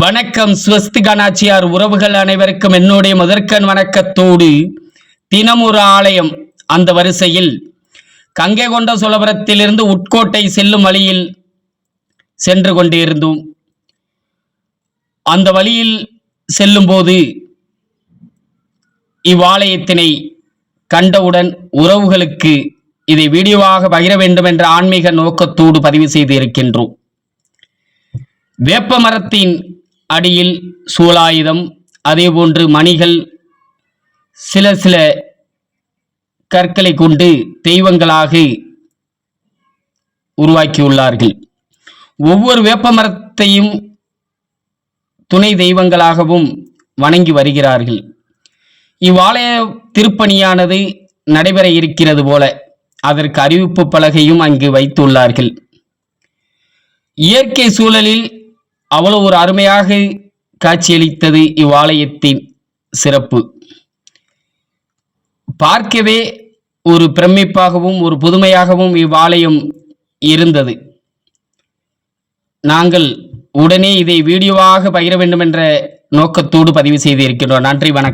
வணக்கம் ஸ்வஸ்திக நாச்சியார் உறவுகள் அனைவருக்கும் என்னுடைய முதற்கண் வணக்கத்தோடு தினமுறு ஆலயம் அந்த வரிசையில். கங்கை கொண்ட சோழபுரத்திலிருந்து உட்கோட்டை செல்லும் வழியில் சென்று கொண்டிருந்தோம். அந்த வழியில் செல்லும்போது இவ்வாலயத்தினை கண்டவுடன் உறவுகளுக்கு இதை வீடியோவாக பகிர வேண்டும் என்ற ஆன்மீக நோக்கத்தோடு பதிவு செய்து இருக்கின்றோம் வேப்ப மரத்தின் அடியில் சூலாயுதம் அதேபோன்று மணிகள் சில சில கற்களை கொண்டு தெய்வங்களாக உருவாக்கியுள்ளார்கள். ஒவ்வொரு வேப்பமரத்தையும் துணை தெய்வங்களாகவும் வணங்கி வருகிறார்கள். இவ்வாலய திருப்பணியானது நடைபெற இருக்கிறது போல அதற்கு அறிவிப்பு பலகையும் அங்கு வைத்துள்ளார்கள். இயற்கை சூழலில் அவ்வளவு ஒரு அருமையாக காட்சியளித்தது இவ்வாலயத்தின் சிறப்பு. பார்க்கவே ஒரு பிரமிப்பாகவும் ஒரு புதுமையாகவும் இவ்வாலயம் இருந்தது. நாங்கள் உடனே இதை வீடியோவாக பகிர வேண்டும் என்ற நோக்கத்தோடு பதிவு செய்திருக்கின்றோம் நன்றி வணக்கம்.